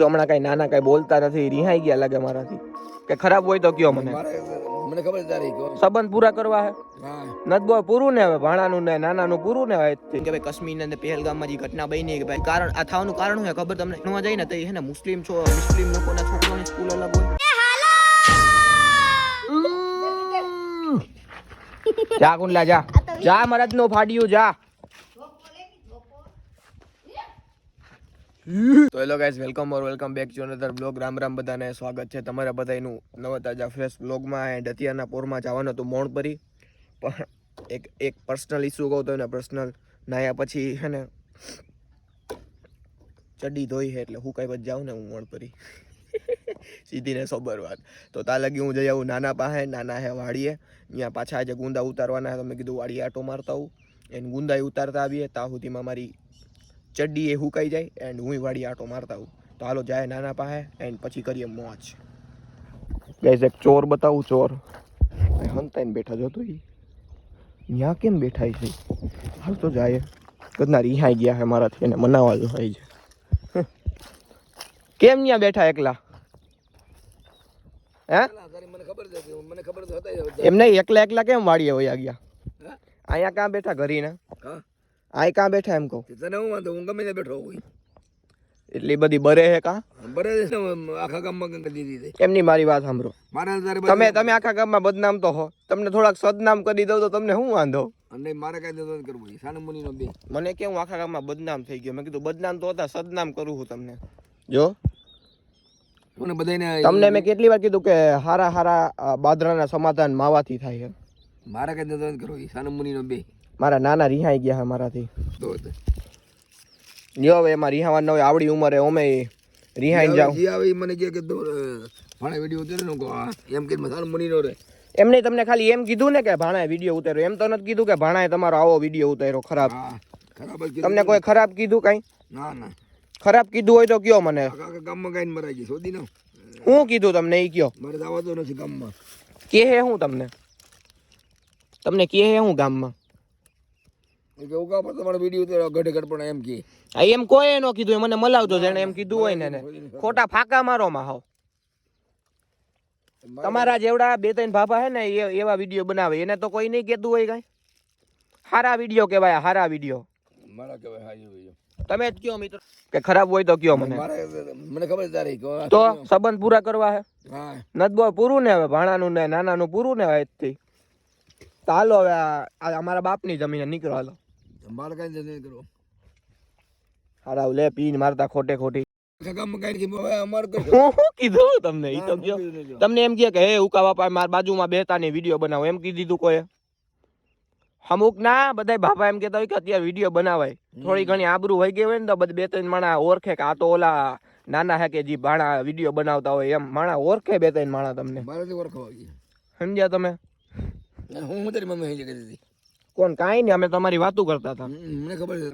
તો હમણાં કઈ નાના કઈ બોલતા નથી રિહાઈ ગયા લાગે મારાથી. કે ખરાબ હોય તો કયો મને. મને ખબર તારી સંબંધ પૂરા કરવા હે? નત બોલ પૂરું ને હવે ભાણાનું ને નાનાનું પૂરું ને હવે કે ભાઈ કાશ્મીર ને પહેલગામમાં જે ઘટના બની કે ભાઈ કારણ આ થવાનું કારણ હોય ખબર તમને? ભણવા જાય ને તો હે ને મુસ્લિમ છો મુસ્લિમ લોકોના છોકરાઓની સ્કૂલ અલગ હોય. જા કુંડલા જા. જા મરદ નો ફાડ્યું જા. તો hello guys welcome or welcome back to another blog Ram Ram બધાને સ્વાગત છે તમારા બધાનું નવા તાજા ફ્રેશ બ્લોગમાં એન્ડ અત્યારના પોરમાં જવાનું હતું મોણપરી પણ એક એક પર્સનલ ઇસ્યુ કહું તો એને પર્સનલ નાયા પછી છે ને ચડી ધોઈ છે એટલે હું કઈ પછી જાઉં ને હું મોણપરી સીધી ને સોબર વાત. તો તા લગી હું જઈ આવું નાના પાસે નાના હે વાડીએ. અહીંયા પાછા આજે ગુંદા ઉતારવાના તો મેં કીધું વાડીએ આટો મારતા આવું. એને ગુંદા ઉતારતા આવીએ. તા સુધીમાં મારી ચડ્ડી એ હુકાઈ જાય એન્ડ હું વાડી આટો મારતા આવું તો હાલો જાય નાના પાસે એન્ડ પછી કરીએ મોજ. ગાઈઝ એક ચોર બતાવું ચોર. હંતાઈને બેઠા જો એ ત્યાં કેમ બેઠા છે? હાલ તો જાય. કદના રિહાઈ ગયા હે મારાથી એને મનાવા જો આવી છે. કેમ ત્યાં બેઠા એકલા? હે? છે. એમ નહીં એકલા એકલા કેમ વાળીએ વયા ગયા? અહીંયા ક્યાં બેઠા ઘરી હા અહીં બેઠા એમ કહું? તને હું વાંધો હું ગમે ત્યાં બેઠો હોય એટલી બધી બરે હે કા? બરે છે આખા ગામમાં કરી દીધી. એમની મારી વાત સાંભળો. મારા તમે તમે આખા ગામમાં બદનામ તો હો. તમને થોડાક સદનામ કરી દઉં તો તમને શું વાંધો? અને મારે કાંઈ ધંધો કરવું કરવો સાનુ મુનિનો બે. મને કે હું આખા ગામમાં બદનામ થઈ ગયો? મેં કીધું બદનામ તો હતા સદનામ કરું છું તમને. જો. મને બધાને તમને મેં કેટલી વાર કીધું કે હારા હારા બાદરાના સમાધાન માવાથી થાય છે મારે કાંઈ ધંધો કરવું કરવો સાનુ મુનિનો બે. મારા નાના રિહાઈ ગયા છે મારાથી. જો હવે એમાં રિહાવાનું હોય આવડી ઉંમરે ઓમે રિહાઈ જાવ જી આવે મને કે કે ભાણે વિડિયો ઉતારે એમ કે મસાલ મની નો રે એમને નહીં તમને ખાલી એમ કીધું ને કે ભાણાએ વીડિયો ઉતાર્યો. એમ તો નથી કીધું કે ભાણાએ તમારો આવો વીડિયો ઉતાર્યો ખરાબ. ખરાબ તમને કોઈ ખરાબ કીધું કઈ? ના ના. ખરાબ કીધું હોય તો કયો મને? ગામમાં ગાઈને મરાઈ ગઈ શોધી નો હું કીધું તમને એ કયો? મારે જવા તો નથી ગામમાં. કે હે હું તમને? તમને કે હે હું ગામમાં? એ કે પર તમારો વીડિયો તો ગઢે ગઢ પણ એમ કે. આ એમ કોઈ એનો કીધું એ મને મલાવજો જેને એમ કીધું હોય ને ખોટા ફાકા મારો માં હાવ તમારા જેવડા બે ત્રણ ભાભા હે ને એ એવા વીડિયો બનાવે. એને તો કોઈ નહીં કહેતું હોય કઈ. હારા વીડિયો કહેવાય હારા વીડિયો મારા કહેવાય હાજી એવું. તમે જ કયો મિત્રો. કે ખરાબ હોય તો કયો મને. મને ખબર તારી તો સંબંધ પૂરા કરવા હે? નદબો પૂરું ને હવે ભાણાનું ને નાનાનું પૂરું ને હવે આજથી. તો હાલો હવે અમારા બાપની જમીને નીકળો હાલો. મારે કાંઈ ધંધો નથી કરવો હારા લે પીને મારતા ખોટે ખોટી. આખા ગામમાં કાંઈ નથી હવે અમારે કઈ હું કીધું તમને? ઈ તો કયો? તમને એમ કહે કે હે ઉકા બાપા મારા બાજુમાં બેતા ને વીડિયો બનાવો. એમ કીધી દીધું કોઈ અમુક ના બધા બાપા એમ કહેતા હોય કે અત્યારે વીડિયો બનાવાય. થોડી ઘણી આબરૂ હોય ગઈ હોય ને તો બધા બે ત્રણ માણા ઓળખે કે આ તો ઓલા નાના હે કે જે ભાણા વીડિયો બનાવતા હોય એમ. માણા ઓળખે બે ત્રણ માણા તમને. મારાથી ઓળખવા સમજ્યા તમે? હું તારી મમ્મી કરી કોણ કાંઈ નહીં અમે તમારી વાતો કરતા હતા. મને ખબર છે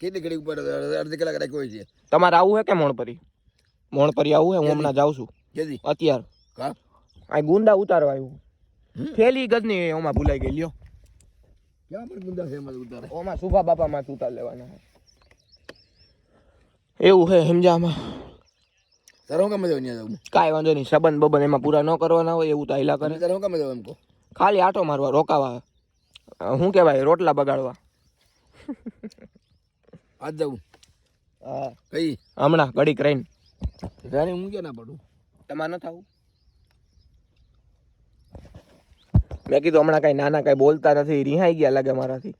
કેટલી ઘડી ઉપર અડધી કલાક રાખ્યો હોય છે. તમારે આવું હે કે મોણપરી? મોણપરી આવું હે હું હમણાં જાઉં છું. અત્યાર. કા? આ ગુંદા ઉતારવા આવ્યું? થેલી ગજની ઓમાં ભૂલાઈ ગઈ લ્યો. ક્યાં પણ ગુંડા છે એમાં ઉતારે? ઓમાં સુભા બાપા માં ઉતાર લેવાના એવું હે સમજામાં તારે કામ જવું ત્યાં જવું કાંઈ વાંધો નહીં સંબંધ બબંધ એમાં પૂરા ન કરવાના હોય એવું તો હાઈલા કરે. તારે કામ જવું એમ કહો? ખાલી આટો મારવા રોકાવા શું કહેવાય રોટલા બગાડવા. આજ જવું. હા. કઈ? હમણાં ઘડીક રહીને. તારે હું ક્યાં ના પડું? તમારે ન થવું. મેં કીધું હમણાં કઈ નાના કઈ બોલતા નથી રિહાઈ ગયા લાગે મારાથી.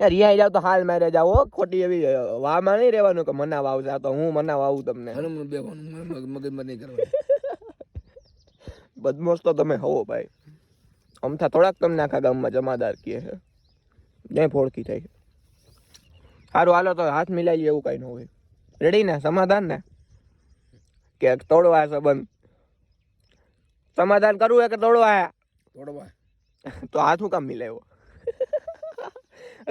રિહાઈ જાવ તો હાલ મારે જાવ ખોટી એવી વામાં નહીં રહેવાનું કે મના વાવ તો હું મનાવા વાવું તમને. મને મને મગજમાં નહીં કરવાનું. બદમોશ તો તમે હોવો ભાઈ. અમથા થોડાક તમને આખા ગામમાં જમાદાર કહે છે. જ્યાં ફોડકી થાય સારું હાલો તો હાથ મિલાઈ એવું કઈ ન હોય. રેડી ને? સમાધાન ને? કે તોડવા સંબંધ સમાધાન કરવું હે કે તોડવા તોડવા તો હાથ હું કામ મિલાવ્યો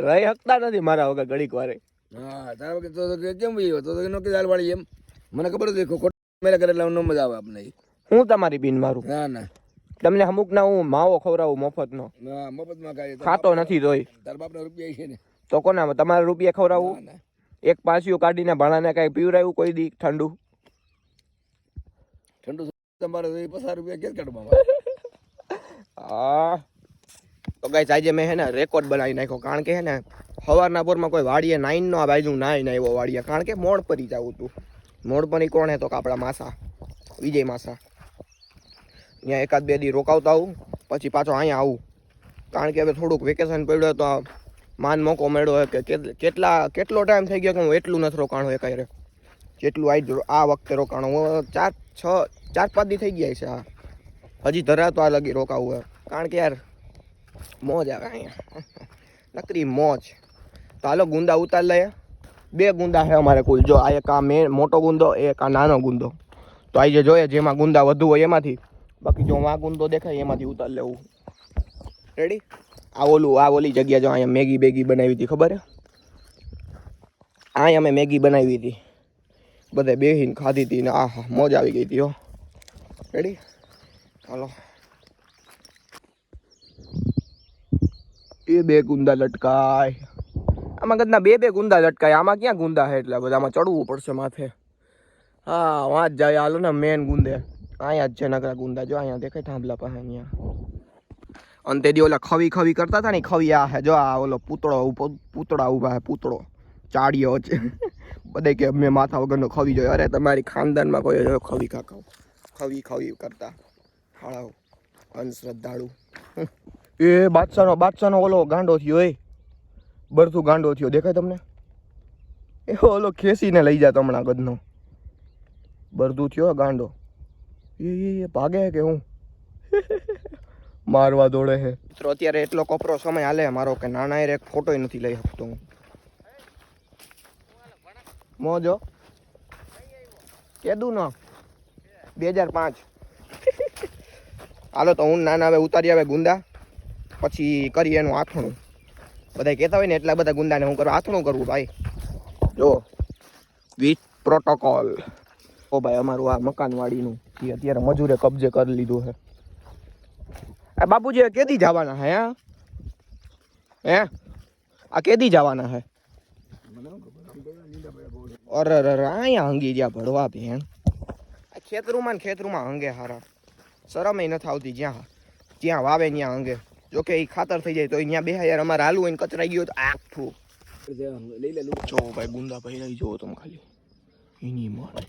રહી શકતા નથી મારા વગર ઘડીક વારે. હા તારા વખત તો કેમ ભાઈ તો તો નો દાલ વાળી એમ. મને ખબર હતી ખોટ મેરા કરે એટલે ન મજા આવે આપણે હું તમારી બિન મારું? ના ના. તમને અમુક ના હું માવો ખવડાવું મફતનો. ના મફતમાં કાંઈ ખાતો નથી તોય. તારા બાપના રૂપિયા છે ને. તો કોના તમારા રૂપિયા ખવડાવું? એક પાસિયું કાઢીને ભાણાને કાંઈ પીવરાયું કોઈ દી? ઠંડુ? ઠંડુ તમારે તો પચાસ રૂપિયા કેમ કાઢવા હા. તો ગાઈસ આજે મેં હે ને રેકોર્ડ બનાવી નાખ્યો. કારણ કે હે ને સવારના પોરમાં કોઈ વાડીએ નાઈન નો આ બાજુ નાઈ ના આવ્યો વાડીએ. કારણ કે મોડ પરી જવું હતું. મોડ પરી કોણ હે તો કાપડા આપણા માસા. વિજય માસા. અહીંયા એકાદ બે દી રોકાવતા આવું, પછી પાછો અહીંયા આવું. કારણ કે હવે થોડુંક વેકેશન પડ્યું તો માન મોકો મળ્યો કે કેટ- કેટલા, કેટલો ટાઈમ થઈ ગયો કે હું એટલું નથી રોકાણો એકાયરે જેટલું આજ આ વખતે રોકાણો. હું ચાર, છ, ચાર, પાંચ દી થઈ ગયા છે આ. હજી ધરાતો આ લગી રોકાવું હોય કારણ કે યાર, મોજ આવે અહીંયા. નકરી મોજ. તો હાલો ગુંદા ઉતાર લઈએ. બે ગુંદા છે અમારે કુલ. જો આ એક આ મેં મોટો ગુંદો, એક આ નાનો ગુંદો. તો આજે જોઈએ જેમાં ગુંદા વધુ હોય એમાંથી બાકી જો આ ગુંદો દેખાય, એમાંથી ઉતાર લેવું. રેડી આ ઓલું, આ ઓલી જગ્યા જો અહીંયા મેગી બેગી બનાવી હતી, ખબર અહીંયા મેં મેગી બનાવી હતી. બધે બેહીને ખાધી હતી ને આહા, મોજ આવી ગઈ હતી, હો. રેડી હાલો. એ બે ગુંદા લટકાય. આમાં કદના બે બે ગુંદા લટકાય? આમાં ક્યાં ગુંદા છે એટલે? બધામાં ચડવું પડશે માથે. હા, વાંચ જાય, હાલો ને મેન ગુંદે. અહીંયા જ છે, નકરા ગુંદા. જો અહીંયા દેખાય થાંભલા પાસે અહીંયા. અંતે દી ઓલા ખવી ખવી કરતા હતા ને ખવી આ હે, જો આ ઓલો પૂતળો પૂતળા ઊભા હે, પૂતળો. ચાડિયો છે. બધે કે મેં માથા વગરનો ખવી જોયો. અરે તમારી ખાનદાનમાં કોઈ જોયો ખવી કાકાઓ? ખવી ખવી કરતા. હાળાઓ. અંધશ્રદ્ધાળુ. એ બાદશાહનો બાદશાહનો ઓલો ગાંડો થયો એ. બરથું ગાંડો થયો. દેખાય તમને? એ ઓલો ખેંચીને લઈ જાત હમણાં ગદનો. બરધું થયો ગાંડો. એ ભાગે કે હું? મારવા દોડે છે મિત્રો, અત્યારે એટલો કપરો સમય હાલે મારો કે નાના એક ફોટો નથી લઈ શકતો હું. મોજો કેદું ન? બે હજાર પાંચ. હાલો તો હું નાના હવે ઉતારી આવે ગુંદા. પછી કરીએ એનું આથણું. બધા કહેતા હોય ને એટલા બધા ગુંદાને હું કરું? આથણું કરવું ભાઈ. જો. વિથ પ્રોટોકોલ ઓ ભાઈ, અમારું આ મકાનવાડીનું. એ અત્યારે મજૂરે કબજે કરી લીધું છે. આ બાપુજી કેદી જવાના હે હે? આ કેદી જવાના હે? અરે અરે અહીંયા હંગી જ્યાં ભડવા ભેણ આ ખેતરુમાં ને ખેતરુમાં હંગે હારા. શરમ નથી આવતી જ્યાં જ્યાં વાવે ત્યાં હંગે. જોકે એ ખાતર થઈ જાય તો અહીંયા બે હજાર અમારે હાલવું હોય ને કચરાઈ ગયો તો આખું. જો ભાઈ, ગુંદા ભાઈ જોવો તમે ખાલી. એની મારે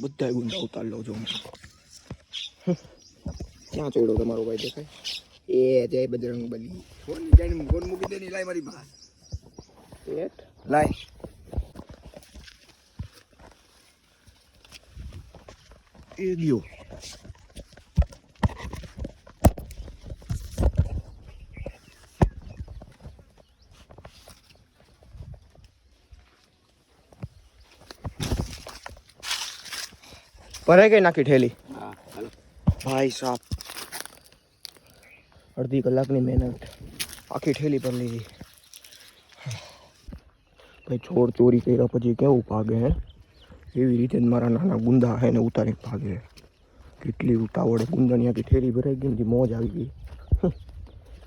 બધા ગુંદા ઉતાર લો જો ક્યાં ચોડો તમારો ભાઈ દેખાય? એ જય બજરંગ બલી. ફોન જાણીને ફોન મૂકી દે ને લાય મારી પાસે. લાય. એ ગયો. ભરાઈ ગઈ નાખી ઠેલી. ભાઈ સાહેબ અડધી કલાકની મહેનત. આખી ઠેલી પર લીધી. ભાઈ છોડ ચોરી કર્યા પછી કેવું ભાગે હે? એવી રીતે જ મારા નાના ગુંદા હે ને ઉતારી ભાગે. કેટલી ઉતાવળે. ગુંદાની આખી ઠેલી ભરાઈ ગઈ ને મોજ આવી ગઈ.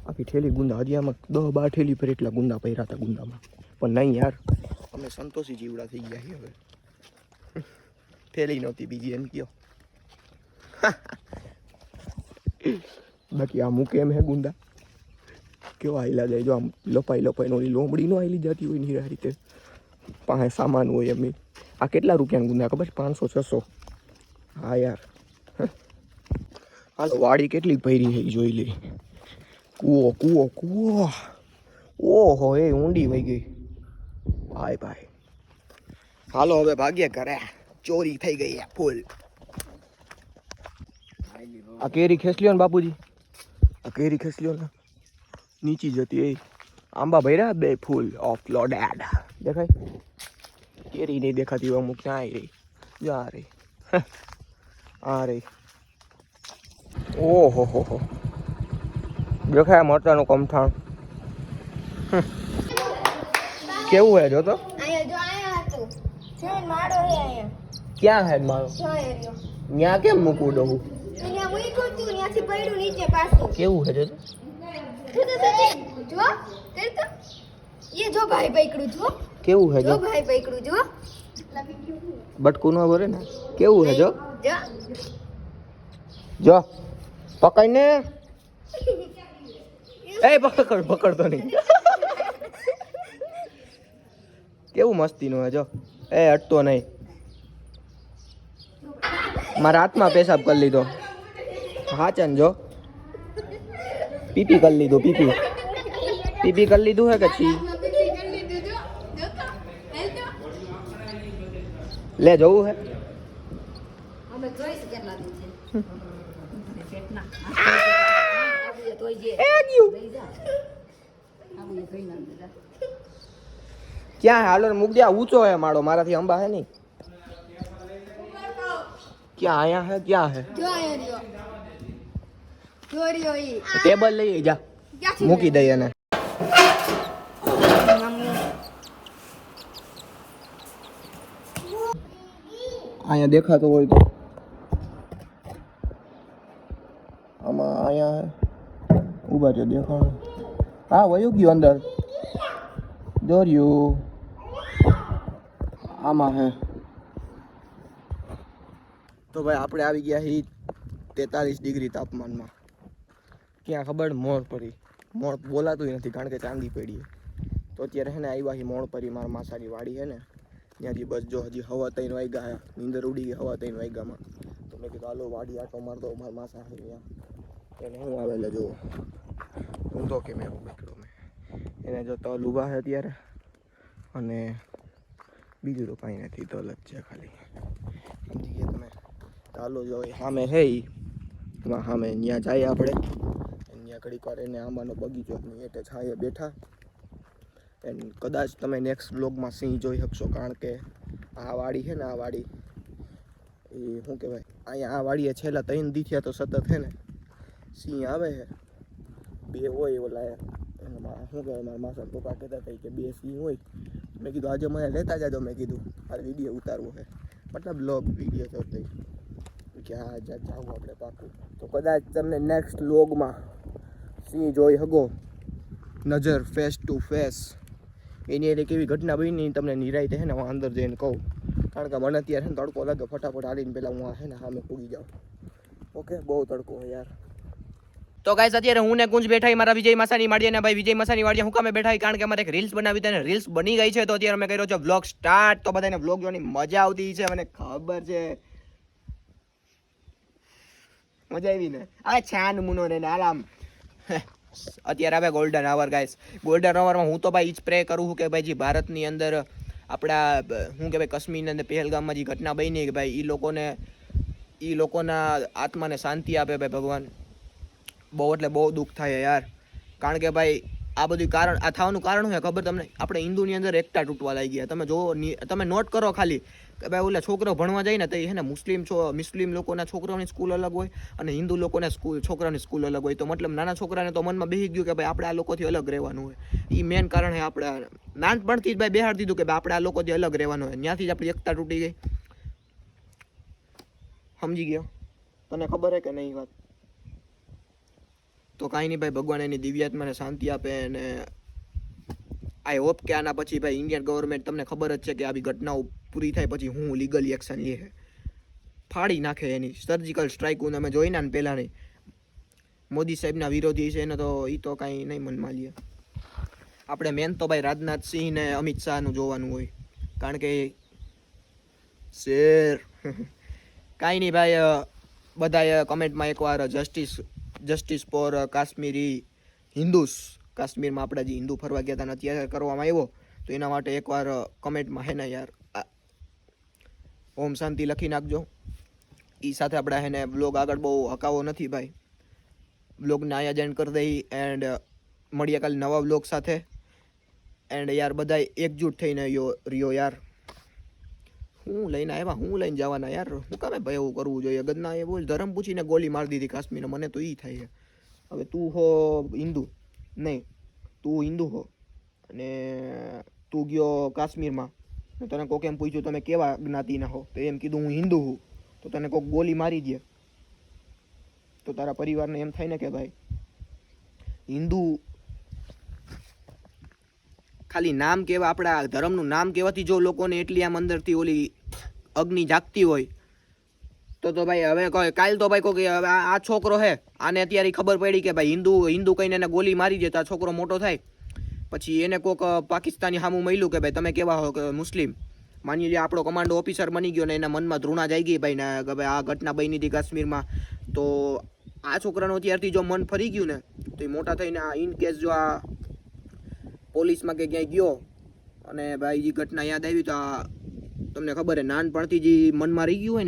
આખી ઠેલી ગુંદા. હજી આમાં દહ બાર ઠેલી પર એટલા ગુંદા પહેર્યા હતા ગુંદામાં. પણ નહીં યાર અમે સંતોષી જીવડા થઈ ગયા છીએ હવે. ઠેલી નહોતી, બીજી એમ કયો. બાકી આ મૂકે એમ હે ગુંદા કેવો આયલા જાય, જો આમ લપાઈ લપાઈને ઓલી લોમડી નો આયલી જતી હોયની આ રીતે. પાસે સામાન હોય એમ આ કેટલા રૂપિયાનું ગુંદા ખબર છે? પાંચસો, છસો. હા યાર. હાલો, વાડી કેટલી ભરી હે જોઈ લે કૂવો કૂવો કૂવો. ઓહો, એ ઊંડી વહી ગઈ. ભાઈ ભાઈ. હાલો, હવે ભાગ્યા ઘરે. ચોરી થઈ ગઈ આ ફૂલ. આ કેરી ખેંચલ્યો ને બાપુજી. આ કેરી ખેસલી ને. નીચી જતી એ આંબા ભર્યા બે ફૂલ ઓફ લોડેડ દેખાય? કેરી નહીં દેખાતી હોય અમુક. ત્યાં આવી રહી? જા આ રહી? આ રે ઓહો હો હો. દેખાય મરચાનું કમઠાણ. કેવું હે જો તો અહીંયા જો અહીંયા હતું. ને હે અહીંયા. ક્યાં હે મારો? ત્યાં કેમ મૂકું પાછું. કેવું હે જો જો ભાઈ પકડું જો. કેવું હે જો ભાઈ પકડું જો. બટકું ન ભરે ને? કેવું હે જો? જો. જો. પકડને. એ પકડ પકડતો નહીં. કેવું મસ્તીનું હે જો? એ અટતો નહીં. મારા હાથમાં પેશાબ કરી લીધો હાચન જો પીપી કરી લીધું પીપી પીપી કરી લીધું હે કે છી લે જવું હે અમે જોઈશું કેટલા દી છે પેટના આબુએ તોય જે લઈ જા આબુએ કઈ ના દીધા ક્યાં હે હાલો મૂક દે આ ઊંચો હે માળો મારાથી અંબા હે નહીં? ક્યાં આયા હે ક્યાં હે જો આયો રહ્યો. જો રહ્યો ઈ. ટેબલ લઈ જા. મૂકી દઈએ એને. અહીંયા દેખાતો હોય તો. આમાં અહીંયા ઊભા છે દેખાણ. હા વયું ગયું અંદર. દોર્યું. આમાં હે. તો ભાઈ આપણે આવી ગયા હી તેતાલીસ ડિગ્રી તાપમાનમાં. ક્યાં ખબર? મોર પડી મોર બોલાતું નથી, કારણ કે ચાંદી પડી તો અત્યારે હે ને આવ્યા હી મોર પરી, મારા માસાની વાડી હે ને. ત્યાંથી બસ જો હજી હવા તૈન વાગ્યા નીંદર ઉડી ગઈ હવા તૈન વાગ્યામાં. તો મેં કીધું, હાલો, વાડી આટો માર દો મારા માસા એને હું આવેલા જુઓ. તો કે મેં નીકળ્યો મેં. એને જો તલ ઊભા છે અત્યારે. અને બીજું તો કાંઈ નથી, તલ જ છે ખાલી. ચાલો જો સામે હે એમાં સામે ત્યાં જઈએ આપણે. ત્યાં ઘડીક વાર એને આંબાનો બગીચો એટલે છાંયે બેઠા. એન્ડ કદાચ તમે નેક્સ્ટ બ્લોગમાં સિંહ જોઈ શકશો, કારણ કે આ વાડી છે ને, આ વાડી. એ શું કહેવાય? અહીંયા આ વાડીએ છેલ્લા ત્રણ દીથિયા તો સતત છે ને, સિંહ આવે છે બે હોય ઓલા એમાં શું કહેવાય? મારા માસા પપ્પા કહેતા હતા કે બે સિંહ હોય. મેં કીધું, આજે મને લેતા જાજો, મેં કીધું. મારે વીડિયો ઉતારવો છે મતલબ બ્લોગ વીડિયો તો કે હા, જા, જાઉં આપણે પાકું. તો કદાચ તમને નેક્સ્ટ લોગમાં સિંહ જોઈ હગો. નજર ફેસ ટુ ફેસ એની એટલે કેવી ઘટના બની તમને નિરાય છે ને હું અંદર જઈને કહું. કારણ કે મને અત્યારે છે ને તડકો લાગે ફટાફટ હાલીને પહેલાં હું આ છે ને સામે પૂગી જાઉં. ઓકે, બહુ તડકો હોય યાર. તો ગાઈસ અત્યારે હું ને કુંજ બેઠા મારા વિજય માસાની ને ભાઈ વિજય માસાની વાડીએ હું કામે બેઠા કારણ કે અમારે એક રીલ્સ બનાવી હતી અને રીલ્સ બની ગઈ છે, તો અત્યારે અમે કર્યો છે બ્લોગ સ્ટાર્ટ તો બધાને બ્લોગ જોવાની મજા આવતી છે, મને ખબર છે. મજા આવી ને? આ છાન મુનો ને આરામ અત્યારે આવે ગોલ્ડન આવર ગાઈસ ગોલ્ડન આવરમાં હું તો ભાઈ જ પ્રે કરું છું કે ભાઈ ભારતની અંદર આપણા શું કે ભાઈ કાશ્મીરની અંદર પહેલગામમાં જે ઘટના બની કે ભાઈ એ લોકોને એ લોકોના આત્માને શાંતિ આપે ભાઈ ભગવાન. બહુ એટલે બહુ દુઃખ થાય યાર. કારણ કે ભાઈ આ બધું કારણ, આ થવાનું કારણ શું ખબર તમને? આપણે હિન્દુની અંદર એકતા તૂટવા લાગી ગયા. તમે જો તમે નોટ કરો ખાલી. કે ભાઈ, ઓલા છોકરો ભણવા જાય ને, તો એ હે મુસ્લિમ છો, મુસ્લિમ લોકોના છોકરાઓની સ્કૂલ અલગ હોય અને હિન્દુ લોકોના સ્કૂલ છોકરાની સ્કૂલ અલગ હોય. તો મતલબ નાના છોકરાને તો મનમાં બેસી ગયું કે ભાઈ, આપણે આ લોકોથી અલગ રહેવાનું હોય. એ મેન કારણ છે આપણે, નાનપણથી જ ભાઈ બેહાડ દીધું કે ભાઈ, આપણે આ લોકોથી અલગ રહેવાનું હોય. ત્યાંથી જ આપણી એકતા તૂટી ગઈ. સમજી ગયો? તને ખબર હે કે નહીં વાત? તો કાંઈ નહીં ભાઈ, ભગવાન એની દિવ્યાત્માને શાંતિ આપે અને આઈ હોપ કે આના પછી ભાઈ ઇન્ડિયન ગવર્મેન્ટ તમને ખબર જ છે કે આવી ઘટનાઓ પૂરી થાય પછી હું લીગલી એક્શન લે. ફાડી નાખે એની. સર્જિકલ સ્ટ્રાઇક હું તમે જોઈને ને પહેલાંની. મોદી સાહેબના વિરોધી છે એને તો એ તો કાંઈ નહીં મનમાં લે આપણે મેન તો ભાઈ રાજનાથ સિંહ ને અમિત શાહનું જોવાનું હોય. કારણ કે શેર. કાંઈ નહીં ભાઈ બધાએ કમેન્ટમાં એકવાર justice justice for Kashmiri Hindus કાશ્મીરમાં આપણા જે હિન્દુ ફરવા ગયા હતા અત્યારે કરવામાં આવ્યો, તો એના માટે એકવાર કમેન્ટમાં હે ને યાર ઓમ શાંતિ લખી નાખજો. એ સાથે આપણે હેને બ્લોગ આગળ બહુ હકાવો નથી ભાઈ. બ્લોગને અહીંયા જ કરી દઈ એન્ડ મળીએ કાલે નવા બ્લોગ સાથે. એન્ડ યાર બધા એકજૂટ થઈને યો રહ્યો યાર. હું લઈને આવ્યા, હું લઈને જવાના યાર. હું કામે ભાઈ એવું કરવું જોઈએ? ગદના એ બોલ, ધર્મ પૂછીને ગોલી મારી દીધી કાશ્મીર મને તો એ થાય છે. હવે તું હો હિન્દુ? નહીં. તું હિન્દુ હો. અને તું ગયો કાશ્મીરમાં. તને કોક એમ પૂછ્યું, તમે કેવા જ્ઞાતિના હો? તો એમ કીધું, હું હિન્દુ હું. તો તને કોક ગોલી મારી દે. તો તારા પરિવારને એમ થાય ને કે ભાઈ, હિન્દુ ખાલી નામ કહેવા આપણા ધર્મનું નામ કહેવાથી જો લોકોને એટલી આમ અંદરથી ઓલી અગ્નિ જાગતી હોય, તો તો ભાઈ હવે કહે કાલ તો ભાઈ કોઈ, હવે આ છોકરો હે, આને અત્યારે ખબર પડી કે ભાઈ હિન્દુ હિન્દુ કહીને એને ગોલી મારી દે તો આ છોકરો મોટો થાય. પછી એને કોક પાકિસ્તાની સામું મળ્યું કે ભાઈ તમે કેવા હો મુસ્લિમ? માની લે આપણો કમાન્ડો ઓફિસર બની ગયો ને એના મનમાં ધૃણા જાય ગઈ ભાઈ ને, કે ભાઈ આ ઘટના બની હતી કાશ્મીરમાં. તો આ છોકરાનું અત્યારથી જો મન ફરી ગયું ને, તો એ મોટા થઈને આ ઇન કેસ જો આ પોલીસમાં કે ક્યાંય ગયો અને ભાઈ જે ઘટના યાદ આવી તો આ તમને ખબર હે, નાનપણથી જે મનમાં રહી ગયું હોય ને?